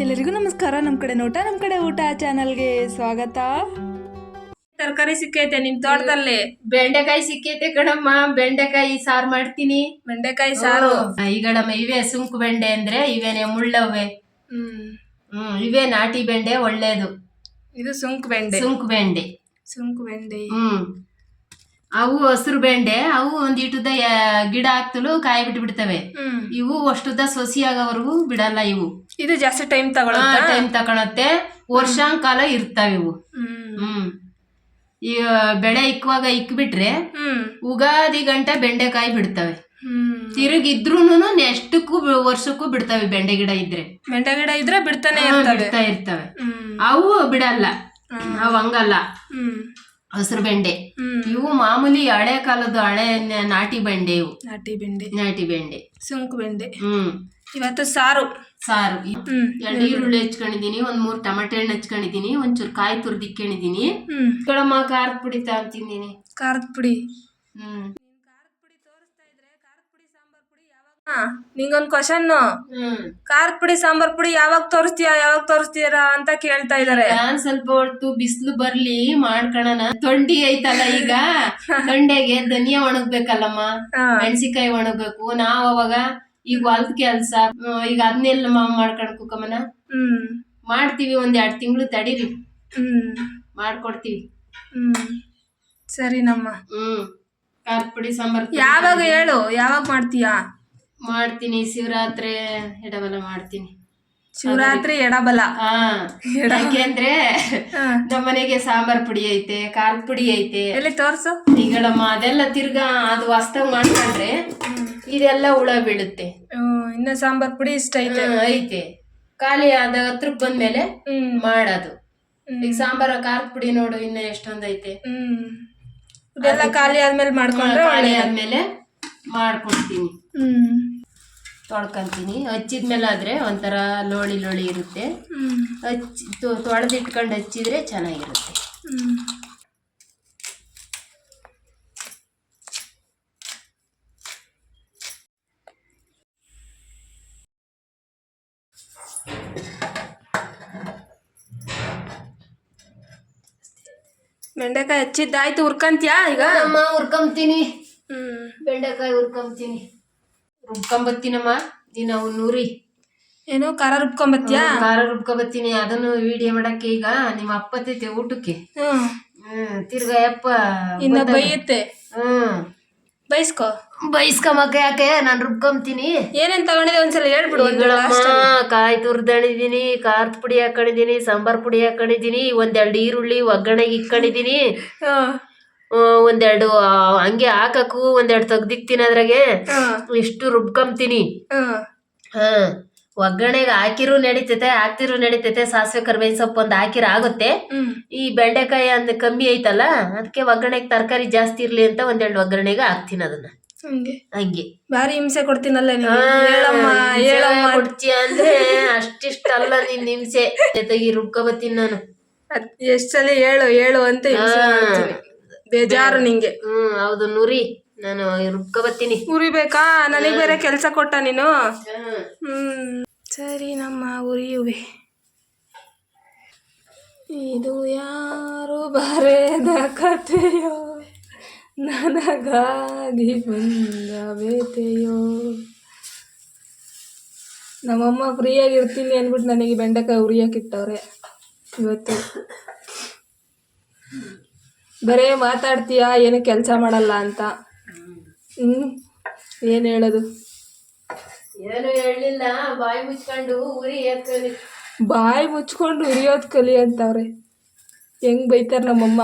ಎಲ್ಲರಿಗೂ ನಮಸ್ಕಾರ. ನಮ್ಮ ಕಡೆ ನೋಟ ನಮ್ಮ ಕಡೆ ಊಟ ಚಾನಲ್ಗೆ ಸ್ವಾಗತ. ತರಕಾರಿ ಸಿಕ್ಕೈತೆ ನಿಮ್ ತೋಟದಲ್ಲಿ? ಬೆಂಡೆಕಾಯಿ ಸಿಕ್ಕೈತೆ ಕಣಮ್ಮ. ಬೆಂಡೆಕಾಯಿ ಸಾರು ಮಾಡ್ತೀನಿ. ಬೆಂಡೆಕಾಯಿ ಸಾರು. ಈ ಈಗಳಮ್ಮ ಇವೇ ಸುಂಕು ಬೆಂಡೆ ಅಂದ್ರೆ ಇವೇನೆ ಮುಳ್ಳವೆ. ಹ್ಮ್. ಹ್ಮ್ ಇವೇ ನಾಟಿ ಬೆಂಡೆ ಒಳ್ಳೇದು. ಇದು ಸುಂಕು ಬೆಂಡೆ. ಸುಂಕು ಬೆಂಡೆ. ಸುಂಕು ಬೆಂಡೆ. ಹ್ಮ್. ಅವು ಹಸಿರು ಬೆಂಡೆ ಅವು ಒಂದ್ ಇಟುದ ಗಿಡ ಹಾಕ್ತಲು ಕಾಯಿ ಬಿಟ್ಟು ಬಿಡ್ತವೆ ಇವು ಅಷ್ಟುದ ಸೊಸಿ ಆಗೋವರೆಗೂ ಬಿಡಲ್ಲ ಇವು. ಇದು ಜಾಸ್ತಿ ಟೈಮ್ ತಗೊಳ್ಳುತ್ತೆ ಟೈಮ್ ತಗೊಳತ್ತೆ. ವರ್ಷಾಂಕಾಲ ಇರ್ತಾವ ಇವು. ಹ್ಮ್. ಈ ಬೆಳೆ ಇಕ್ಕುವಾಗ ಇಕ್ಬಿಟ್ರೆ ಉಗಾದಿ ಗಂಟ ಬೆಂಡೆಕಾಯಿ ಬಿಡ್ತವೆ. ಹ್ಮ್. ತಿರುಗಿದ್ರೂನು ನೆಷ್ಟಕ್ಕೂ ವರ್ಷಕ್ಕೂ ಬಿಡ್ತವೆ ಬೆಂಡೆ ಗಿಡ ಇದ್ರೆ. ಬೆಂಡೆ ಗಿಡ ಇದ್ರೆ ಬಿಡ್ತಾನೆ ಇರ್ತಾವೆ. ಅವು ಬಿಡಲ್ಲ. ಅವು ಹಂಗಲ್ಲ. ಹಸಿರು ಬೆಂಡೆ. ಇವು ಮಾಮೂಲಿ ಹಳೆ ಕಾಲದ ಹಳೆ ನಾಟಿ ಬೆಂಡೆ ಇವು. ನಾಟಿ ಬೆಂಡೆ. ನಾಟಿ ಬೆಂಡೆ. ಸುಂಕು ಬೆಂಡೆ. ಹ್ಮ್. ಇವತ್ತು ಸಾರು. ಸಾರು. ಎರಡು ಈರುಳ್ಳಿ ಹಚ್ಕೊಂಡಿದೀನಿ ಒಂದ್ ಮೂರ್ ಟಮಾಟೆ ಹಣ್ಣು ಹಚ್ಕೊಂಡಿದೀನಿ ಒಂಚೂರು ಕಾಯಿ ತುರ್ದಿಕ್ಕೊಂಡಿದೀನಿ ಕಳಮ್ಮ ಖಾರದ ಪುಡಿ ತಗೊಂತಿದ್ದೀನಿ ಖಾರದ ಪುಡಿ. ಹ್ಮ್ ಹಾ ನಿಂಗೊಂದ್ ಕ್ವಶನ್ ಹ್ಮ್. ಖಾರದ ಪುಡಿ ಸಾಂಬಾರ್ ಪುಡಿ ಯಾವಾಗ ತೋರಿಸ್ತೀಯಾ ಯಾವಾಗ ತೋರಿಸ್ತೀರಾ ಅಂತ ಕೇಳ್ತಾ ಇದಾರೆ. ನಾನ್ ಸ್ವಲ್ಪ ಹೊತ್ತು ಬಿಸಿಲು ಬರ್ಲಿ ಮಾಡ್ಕೊಳಣ ತೊಂಡಿ ಐತಲ್ಲ ಈಗ. ತೊಂಡೆಗೆ ಧನಿಯಾ ಒಣಗ್ಬೇಕಲ್ಲಮ್ಮ. ಮೆಣಸಿಕಾಯಿ ಒಣಗ್ಬೇಕು. ನಾವ್ ಅವಾಗ ಈಗ ಹೊಲ್ದ ಕೆಲ್ಸ ಈಗ ಅದನ್ನೆಲ್ಲ ಮಾಡ್ಕೊಂಡ್ ಕುಕ್ಕಮ್ಮನ ಹ್ಮ್. ಮಾಡ್ತೀವಿ ಒಂದ್ ಎರಡ್ ತಿಂಗಳು ತಡೀರಿ. ಹ್ಮ್. ಮಾಡ್ಕೊಡ್ತೀವಿ. ಹ್ಮ್. ಸರಿ ನಮ್ಮ ಹ್ಮ್. ಖಾರ ಪುಡಿ ಸಾಂಬಾರ್ ಪುಡಿ. ಯಾವಾಗ ಹೇಳು ಯಾವಾಗ ಮಾಡ್ತೀಯಾ? ಮಾಡ್ತೀನಿ ಶಿವರಾತ್ರಿ ಎಡಬಲ ಮಾಡ್ತೀನಿ. ಶಿವರಾತ್ರಿ ಎಡಬಲ. ಹಾ ಯಾಕೆಂದ್ರೆ ನಮ್ಮ ನಮ್ಮನೆಗೆ ಸಾಂಬಾರ್ ಪುಡಿ ಐತೆ ಖಾರದ ಪುಡಿ ಐತೆ. ಎಲ್ಲಿ ತೋರ್ಸು? ಈಗಳಮ್ಮ ಅದೆಲ್ಲ ತಿರ್ಗಾ ಅದು ಹೊಸ್ದಾಗ್ ಮಾಡ್ಕೊಂಡ್ರೆ ಇದೆಲ್ಲ ಹುಳ ಬೀಳುತ್ತೆ. ಇನ್ನ ಸಾಂಬಾರ್ ಪುಡಿ ಇಷ್ಟ ಐತೆ. ಐತೆ. ಖಾಲಿ ಆದ ಹತ್ರಕ್ ಬಂದ್ಮೇಲೆ ಮಾಡೋದು. ಈಗ ಸಾಂಬಾರ ಖಾರದ ಪುಡಿ ನೋಡು ಇನ್ನ ಎಷ್ಟೊಂದ್ ಐತೆ. ಇದೆಲ್ಲ ಖಾಲಿ ಆದ್ಮೇಲೆ ಮಾಡ್ಕೊಂಡ್ರೆ ಖಾಲಿ. ಆದ್ಮೇಲೆ ಮಾಡ್ಕೊಡ್ತೀನಿ. ತೊಳ್ಕೊಂತೀನಿ. ಹಚ್ಚಿದ್ಮೇಲೆ ಆದ್ರೆ ಒಂಥರ ಲೋಳಿ ಲೋಳಿ ಇರುತ್ತೆ. ಹ್ಮ್. ಹಚ್ಚಿ ತೊಳೆದಿಟ್ಕೊಂಡು ಹಚ್ಚಿದ್ರೆ ಚೆನ್ನಾಗಿರುತ್ತೆ. ಹ್ಮ್. ಬೆಂಡೆಕಾಯಿ ಹಚ್ಚಿದ್ದಾಯ್ತು ಹುರ್ಕಂತ್ಯಾ ಈಗ? ಅಮ್ಮ ಹುರ್ಕೊಂತೀನಿ ಹ್ಮ್. ಬೆಂಡೆಕಾಯಿ ಹುರ್ಕೊಂತೀನಿ ರುಬ್ಕೊಂಬತ್ತೀನಮ್ಮ. ದಿನ ನೂರಿ. ಏನು? ಖಾರ ರುಬ್ಕೊಂಬತ್ತೀಯಾ? ಖಾರ ರುಬ್ಕೊಂಬತ್ತೀನಿ. ಅದನ್ನು ವಿಡಿಯೋ ಮಾಡಕ್ಕೆ ಈಗ ನಿಮ್ಮ ಅಪ್ಪ ತೈತೆ ಊಟಕ್ಕೆ. ಹ್ಮ್. ಹ್ಮ್ ತಿರ್ಗಾ ಯಪ್ಪ ಇನ್ನ ಬೈಯುತ್ತೆ. ಹ್ಮ್. ಬೈಸ್ಕೋ. ಬೈಸ್ಕೊಂಬಕ್ಕೆ ಯಾಕೆ? ನಾನು ರುಬ್ಕೊಂತೀನಿ ಏನೇನ್ ತಗೊಂಡಿದೆ ಒಂದ್ಸಲ ಹೇಳ್ಬಿಡು ಒಂದು ಈಗಳಮ್ಮ ಕಾಯಿ ತುರ್ದಣಿದೀನಿ ಖಾರದ ಪುಡಿ ಹಾಕೊಂಡಿದೀನಿ ಸಾಂಬಾರ್ ಪುಡಿ ಹಾಕೊಂಡಿದೀನಿ ಒಂದೆರಡು ಈರುಳ್ಳಿ ಒಗ್ಗರಣೆಗೆ ಇಕ್ಕೊಂಡಿದೀನಿ ಹ್ಮ್. ಒಂದೆರಡು ಹಂಗೆ ಹಾಕಕ್ಕೂ ಒಂದೆರಡು ತೆಗ್ದಿಕ್ತೀನಿ ಅದ್ರಾಗೆ. ಹ್ಮ್ ಇಷ್ಟು ರುಬ್ಕೊಂತೀನಿ ಹ್ಮ್ ಹಾ. ಒಗ್ಗರಣೆಗೆ ಹಾಕಿರು ನಡೀತೈತೆ ಹಾಕ್ತಿರೂ ನಡೀತೈತೆ. ಸಾಸಿವೆ ಕರ್ಬೇವಿನ ಸೊಪ್ಪು ಒಂದು ಹಾಕಿರ ಆಗುತ್ತೆ. ಈ ಬೆಂಡೆಕಾಯಿ ಅಂದ್ ಕಮ್ಮಿ ಐತಲ್ಲ ಅದಕ್ಕೆ ಒಗ್ಗರಣೆಗೆ ತರಕಾರಿ ಜಾಸ್ತಿ ಇರ್ಲಿ ಅಂತ ಒಂದೆರಡು ಒಗ್ಗರಣೆಗೆ ಹಾಕ್ತೀನಿ ಅದನ್ನ. ಹಂಗೆ. ಬಾರಿ ಭಾರಿ ಹಿಂಸೆ ಕೊಡ್ತೀನಲ್ಲ ಕೊಡ್ತೀಯ ಅಂದ್ರೆ ಅಷ್ಟಿಷ್ಟಲ್ಲ ನಿನ್ ಹಿಂಸೆ. ಜೊತೆಗೆ ರುಬ್ಕೊಬತ್ತೀನಿ ನಾನು. ಎಷ್ಟ್ ಸಲ ಹೇಳು ಹೇಳು ಅಂತ ಬೇಜಾರು ನಿಂಗೆ. ಹ್ಮ್ ಹೌದು ನುರಿ. ನಾನು ರುಬ್ಕೊಬತ್ತೀನಿ ಉರಿಬೇಕಾ? ನನಗ್ ಬೇರೆ ಕೆಲ್ಸ ಕೊಟ್ಟ ನೀನು? ಹ್ಮ್. ಸರಿ ನಮ್ಮ ಉರಿಯುವೆ. ಇದು ಯಾರು ಬರೆದ ಕಥೆಯೋ? ನನಗಾಗಿ ಬಂದ ಬೇತೆಯೋ? ನಮ್ಮಮ್ಮ ಫ್ರೀಯಾಗಿರ್ತೀನಿ ಅಂದ್ಬಿಟ್ಟು ನನಗೆ ಬೆಂಡೆಕಾಯಿ ಉರಿಯಕ್ಕಿಟ್ಟವ್ರೆ ಇವತ್ತು. ಬರೇ ಮಾತಾಡ್ತೀಯಾ? ಏನು ಕೆಲಸ ಮಾಡಲ್ಲ ಅಂತ. ಹ್ಞೂ ಏನು ಹೇಳೋದು? ಏನು ಹೇಳಲಿಲ್ಲ. ಬಾಯಿ ಮುಚ್ಕೊಂಡು ಉರಿ ಕಲಿ. ಬಾಯಿ ಮುಚ್ಕೊಂಡು ಉರಿಯೋದು ಕಲಿ ಅಂತವ್ರೆ. ಹೆಂಗ್ ಬೈತಾರ ನಮ್ಮಮ್ಮ?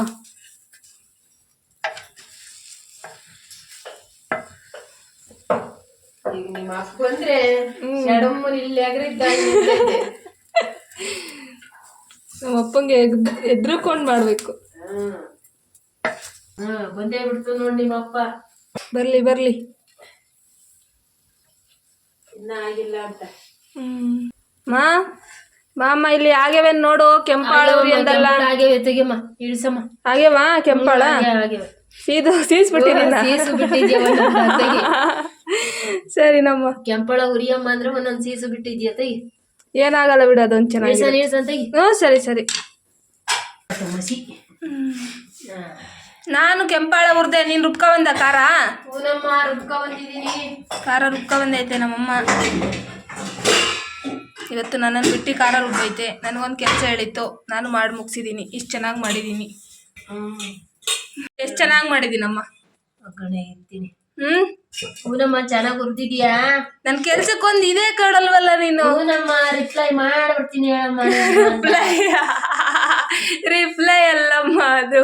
ಈಗ ನಿಮ್ಮ ಅಪ್ಪ ಬಂದ್ರೆ ಶಡಮ್ಮನ್ ಇಲ್ಲಿ ಅಗ್ರಿದ್ದಾಗ ನಮ್ಮ ಅಪ್ಪಂಗೆ ಎದ್ರುಕೊಂಡು ಮಾಡಬೇಕು. ಹ್ಮ್ ಬಂದೇ ಬಿಡ್ತು ನೋಡಿ ನಿಮ್ಮ ಅಪ್ಪ ಬರ್ಲಿ ಬರ್ಲಿ. ಇನ್ನ ಆಗಿಲ್ಲ ಅಂತ. ಹ್ಮ್. ಮಾ ಮಾಮ ಇಲ್ಲಿ ಆಗ್ಯವೇನ್ ನೋಡು ಕೆಂಪಾಳ ಉರಿ ಅಂದಲ್ಲ. ಹಾಗೆ ತೆಗಿಯಮ್ಮ ಇಳಿಸಮ್ಮ. ಆಗ್ಯವಾ ಕೆಂಪಾಳ? ಹಾಗೆ ಸೀದು ಸೀಸ್ಬಿಟ್ಟಿದ್ದೀನಿ ಸೀಸು ಬಿಟ್ಟಿದ್ಯಾ ಒಂದೊಂದು ತೆಗಿ. ಸರಿ ನಮ್ಮ ಕೆಂಪಳ ಉರಿಯಮ್ಮ ಅಂದ್ರೆ ಒಂದೊಂದ್ ಸೀಸು ಬಿಟ್ಟಿದ್ಯಾ ತೆಗಿ. ಏನಾಗಲ್ಲ ಬಿಡು ಅದೊಂದು ಚೆನ್ನಾಗಿ ಇಳ್ಸ ಇಳ್ಸಂತ ಹ್ಞೂ ಸರಿ ಸರಿ. ಮಸಿ ನಾನು ಕೆಂಪಾಳ ಹುರ್ದೆ ನೀನು ರುಬ್ಕ ಬಂದ ಖಾರ ಹೂನಮ್ಮ ರುಬ್ಕ ಬಂದಿದ್ದೀನಿ. ಖಾರ ರುಬ್ಕ ಬಂದೈತೆ ನಮ್ಮಮ್ಮ. ಇವತ್ತು ನನ್ನನ್ನು ಬಿಟ್ಟು ಖಾರ ರುಬ್ಬೈತೆ ನನಗೊಂದು ಕೆಲಸ ಹೇಳಿತ್ತು. ನಾನು ಮಾಡಿ ಮುಗಿಸಿದ್ದೀನಿ ಇಷ್ಟು ಚೆನ್ನಾಗಿ ಮಾಡಿದ್ದೀನಿ ಎಷ್ಟು ಚೆನ್ನಾಗಿ ಮಾಡಿದ್ದೀನಮ್ಮ ಇರ್ತೀನಿ. ಹ್ಮ್? ಹೂನಮ್ಮ ಚೆನ್ನಾಗಿ ಹುರಿದಿದ್ಯಾ ನನ್ನ ಕೆಲ್ಸಕ್ಕೊಂದು ಇದೇ ಕಡಲ್ವಲ್ಲ ನೀನು? ಹೂನಮ್ಮ ರಿಪ್ಲೈ ಮಾಡ್ಬಿಡ್ತೀನಿ ಹೇಳಮ್ಮ. ರಿಪ್ಲೈ ರಿಪ್ಲೈ ಅಲ್ಲಮ್ಮ ಅದು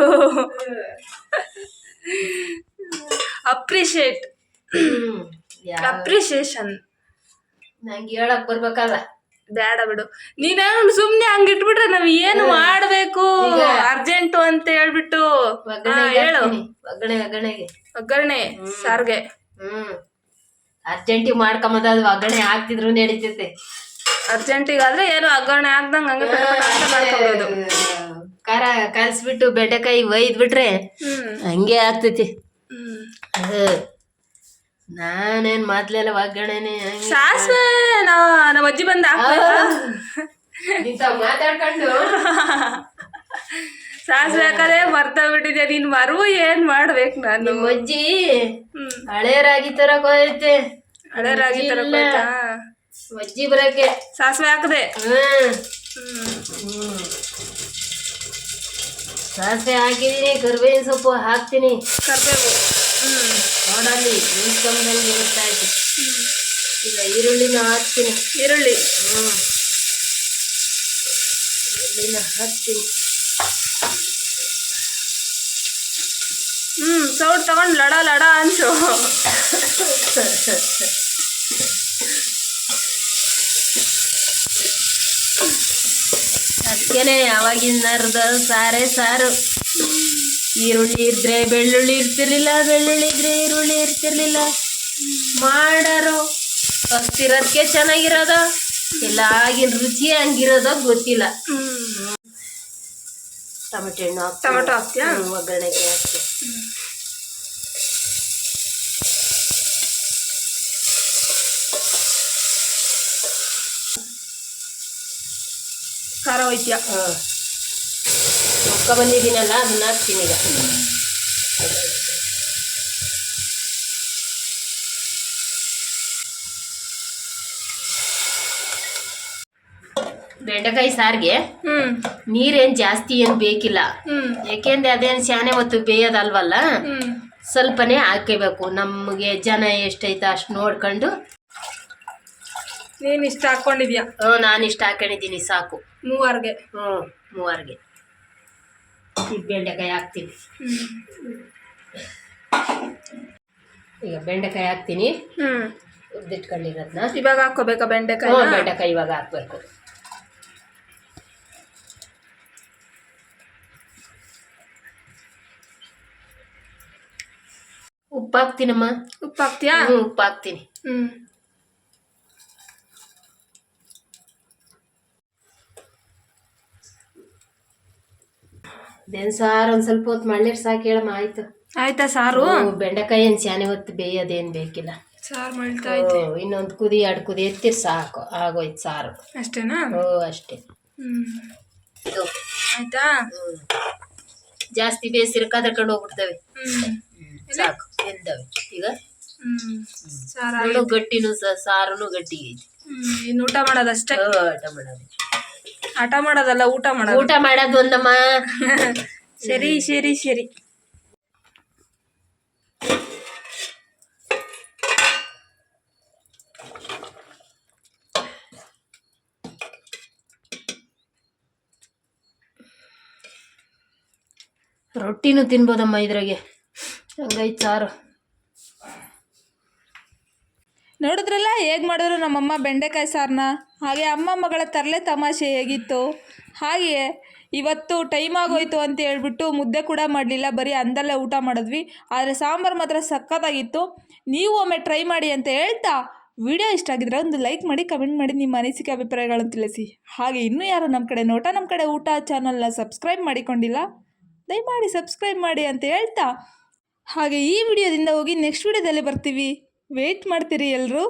ಯಾ- ಅಪ್ರಿಷಿಯೇಷನ್ ನಂಗೆ ಹೇಳಕ್ ಬರ್ಬೇಕಲ್ಲ. ಬೇಡ ಬಿಡು. ನೀನ ಸುಮ್ನೆ ಹಂಗ ಇಟ್ಬಿಟ್ರೆ ನಾವ್ ಏನು ಮಾಡ್ಬೇಕು? ಅರ್ಜೆಂಟ್ ಅಂತ ಹೇಳ್ಬಿಟ್ಟು. ಹೇಳು. ಒಗ್ಗರಣೆ ಒಗ್ಗರಣೆಗೆ ಒಗ್ಗರಣೆ ಸಾರ್ಗೆ. ಹ್ಮ್. ಅರ್ಜೆಂಟಿಗೆ ಮಾಡ್ಕೊಂಬದ ಅದು ಒಗ್ಗರಣೆ ಹಾಕ್ತಿದ್ರು ನಡೀತೈತೆ. ಅರ್ಜೆಂಟಿಗಾದ್ರೆ ಏನು ಒಗ್ಗರಣೆ ಆಗ್ದಂಗ್ ಹಂಗೆ ಪಟ ಪಟ ಅಂತ ಮಾಡ್ಕೊಬೋದು. ಖಾರ ಬೆಂಡೆಕಾಯಿ ಒಯ್ದ್ ಬಿಟ್ರೆ ಹಂಗೆ ಆಗ್ತೈತಿ. ನಾನೇನ್ ಮಾತ್ಲೆಲ್ಲ ಒಗ್ಗರಣೆನೆ ಸಾಸ್ವೆ ನಮ್ಮ ಅಜ್ಜಿ ಬಂದ ಮಾತಾಡ್ಕೊಂಡು. ಸಾಸ್ವೆ ಹಾಕದೆ ಮರ್ತ ಬಿಟ್ಟಿದ್ಯ ನೀನ್ ಮರು ಏನ್ ಮಾಡ್ಬೇಕು ನಾನು? ಅಜ್ಜಿ ಹಳೆ ರಾಗಿ ತರ ಕೊಯ್ತೆ ಹಳೆ ರಾಗಿ ತರ ಇಲ್ಲ. ಸಾಸಿವೆ ಬರಕ್ಕೆ ಸಾಸಿವೆ ಹಾಕದೆ ಸಾಸಿವೆ ಹಾಕಿದೀನಿ ಕರ್ಬೇವಿನ ಸೊಪ್ಪು ಹಾಕ್ತೀನಿ. ಕರ್ಬೇವು. ನೋಡಲ್ಲಿ ನಿಂತ್ಕೊಂಡಂಗೆ ಗೊತ್ತಾಯ್ತು. ಈಗ ಈರುಳ್ಳಿನ ಹಾಕ್ತೀನಿ. ಈರುಳ್ಳಿ. ಹ್ಞೂ ಈರುಳ್ಳಿನ ಹಾಕ್ತೀನಿ. ಹ್ಞೂ ಸೌಟ್ ತಗೊಂಡು ಲಡ ಲಡ ಅನ್ಸು ಅದಕ್ಕೇನೆ ಯಾವಾಗಿನರ್ದ ಸಾರೇ ಸಾರು. ಈರುಳ್ಳಿ ಇದ್ರೆ ಬೆಳ್ಳುಳ್ಳಿ ಇರ್ತಿರ್ಲಿಲ್ಲ ಬೆಳ್ಳುಳ್ಳಿ ಇದ್ರೆ ಈರುಳ್ಳಿ ಇರ್ತಿರ್ಲಿಲ್ಲ. ಮಾಡಾರು? ಅಷ್ಟಿರೋದಕ್ಕೆ ಚೆನ್ನಾಗಿರೋದ? ಇಲ್ಲ ಆಗಿನ ರುಚಿ ಹಂಗಿರೋದ ಗೊತ್ತಿಲ್ಲ. ಟೊಮೆಟೊ ಹಣ್ಣು. ಟೊಮೆಟೊ ಹಾಕ್ತೀಯಾ? ಒಗ್ಗರಣೆಗೆ ಹಾಕ್ತೀನಿ ಖಾರ ಹೋಯ್ತೀಯ? ಹಾಂ. ಒಕ್ಕ ಬಂದಿದ್ದೀನಲ್ಲ ಅದನ್ನ ಹಾಕ್ತೀನಿ ಈಗ. ಬೆಂಡೆಕಾಯಿ ಸಾರಿಗೆ ನೀರೇನು ಜಾಸ್ತಿ ಏನು ಬೇಕಿಲ್ಲ. ಯಾಕೆಂದ್ರೆ ಅದೇನು ಶಾನೆ ಹೊತ್ತು ಬೇಯೋದಲ್ವಲ್ಲ? ಸ್ವಲ್ಪನೇ ಹಾಕಬೇಕು. ನಮಗೆ ಜನ ಎಷ್ಟೈತ ಅಷ್ಟು ನೋಡ್ಕೊಂಡು. ನೀನ್ ಇಷ್ಟ ಹಾಕೊಂಡಿದ್ಯಾ? ನಾನು ಇಷ್ಟ ಹಾಕೊಂಡಿದ್ದೀನಿ ಸಾಕು. ಮೂವರ್ಗೆ ಹ್ಞೂ ಮೂವರ್ಗೆ ಈಗ ಬೆಂಡೆಕಾಯಿ ಹಾಕ್ತೀನಿ ಹ್ಮ್ ಈಗ ಬೆಂಡೆಕಾಯಿ ಹಾಕ್ತೀನಿ ಹ್ಮ್ ಉದ್ದಿಟ್ಕೊಂಡಿರೋದನ್ನ ಇವಾಗ ಹಾಕೋಬೇಕಾ ಬೆಂಡೆಕಾಯಿ ಹ್ಞೂ ಬೆಂಡೆಕಾಯಿ ಇವಾಗ ಹಾಕ್ಬೇಕು ಉಪ್ಪು ಹಾಕ್ತೀನಮ್ಮ ಉಪ್ಪು ಹಾಕ್ತೀಯಾ ಹ್ಞೂ ಉಪ್ಪು ಹಾಕ್ತೀನಿ ಹ್ಮ್ ಬೆನ್ ಸಾರು ಒಂದು ಸ್ವಲ್ಪ ಹೊತ್ತು ಮಾಡ್ಲಿರ್ ಸಾಕು ಹೇಳಮ್ಮ ಆಯ್ತು. ಆಯ್ತಾ ಸಾರು? ಬೆಂಡೆಕಾಯಿ ಏನು ಸ್ಯಾನೆ ಹೊತ್ತು ಬೇಯೋದೇನು ಬೇಕಿಲ್ಲ. ಸಾರು ಐತೆ ಇನ್ನೊಂದು ಕುದಿ ಎರಡು ಕುದಿ ಎತ್ತಿರ್ ಸಾಕು. ಆಗೋಯ್ತು ಸಾರು. ಅಷ್ಟೇನಾ? ಓ ಅಷ್ಟೇ. ಇದು. ಆಯ್ತಾ? ಜಾಸ್ತಿ ಬೇಸಿರ ಕದರ್ಕೊಂಡು ಹೋಗ್ಬಿಡ್ತವೆ. ಸಾಕು. ಎಂದವೆ. ಈಗ? ಸಾರು ಗಟ್ಟಿನೂ ಸಾರುನು ಗಟ್ಟಿ ಐತಿ ಇನ್ನು ಊಟ ಮಾಡೋದಷ್ಟೇ? ಊಟ ಮಾಡೋದು. ಆಟ ಮಾಡೋದಲ್ಲ ಊಟ ಮಾಡೋದು. ಊಟ ಮಾಡೋದು ಒಂದಮ್ಮ. ಸರಿ ಸರಿ ಸರಿ. ರೊಟ್ಟಿನೂ ತಿನ್ಬೋದಮ್ಮ ಇದ್ರಾಗೆ. ಹಂಗೈತೆ ಸಾರು. ನೋಡಿದ್ರಲ್ಲ ಹೇಗೆ ಮಾಡಿದ್ರು ನಮ್ಮಮ್ಮ ಬೆಂಡೆಕಾಯಿ ಸಾರನ್ನ ಹಾಗೆ ಅಮ್ಮ ಮಗಳ ತರಲೆ ತಮಾಷೆ ಹೇಗಿತ್ತು? ಹಾಗೆಯೇ, ಇವತ್ತು ಟೈಮ್ ಆಗೋಯ್ತು ಅಂತ ಹೇಳ್ಬಿಟ್ಟು ಮುದ್ದೆ ಕೂಡ ಮಾಡಲಿಲ್ಲ, ಬರೀ ಅಂದಲ್ಲೇ ಊಟ ಮಾಡಿದ್ವಿ. ಆದರೆ ಸಾಂಬಾರು ಮಾತ್ರ ಸಕ್ಕತ್ತಾಗಿತ್ತು ನೀವು ಒಮ್ಮೆ ಟ್ರೈ ಮಾಡಿ ಅಂತ ಹೇಳ್ತಾ ವಿಡಿಯೋ ಇಷ್ಟ ಆಗಿದ್ರೆ ಒಂದು ಲೈಕ್ ಮಾಡಿ, ಕಮೆಂಟ್ ಮಾಡಿ, ನಿಮ್ಮ ಅನಿಸಿಕೆ ಅಭಿಪ್ರಾಯಗಳನ್ನು ತಿಳಿಸಿ. ಹಾಗೆ ಇನ್ನೂ ಯಾರು ನಮ್ಮ ಕಡೆ ನೋಟ, ನಮ್ಮ ಕಡೆ ಊಟ ಚಾನಲ್ನ ಸಬ್ಸ್ಕ್ರೈಬ್ ಮಾಡಿಕೊಂಡಿಲ್ಲ, ದಯಮಾಡಿ ಸಬ್ಸ್ಕ್ರೈಬ್ ಮಾಡಿ ಅಂತ ಹೇಳ್ತಾ. ಹಾಗೆ ಈ ವಿಡಿಯೋದಿಂದ ಹೋಗಿ ನೆಕ್ಸ್ಟ್ ವಿಡಿಯೋದಲ್ಲಿ ಬರ್ತೀವಿ. ವೆಯ್ಟ್ ಮಾಡ್ತೀರಿ ಎಲ್ಲರೂ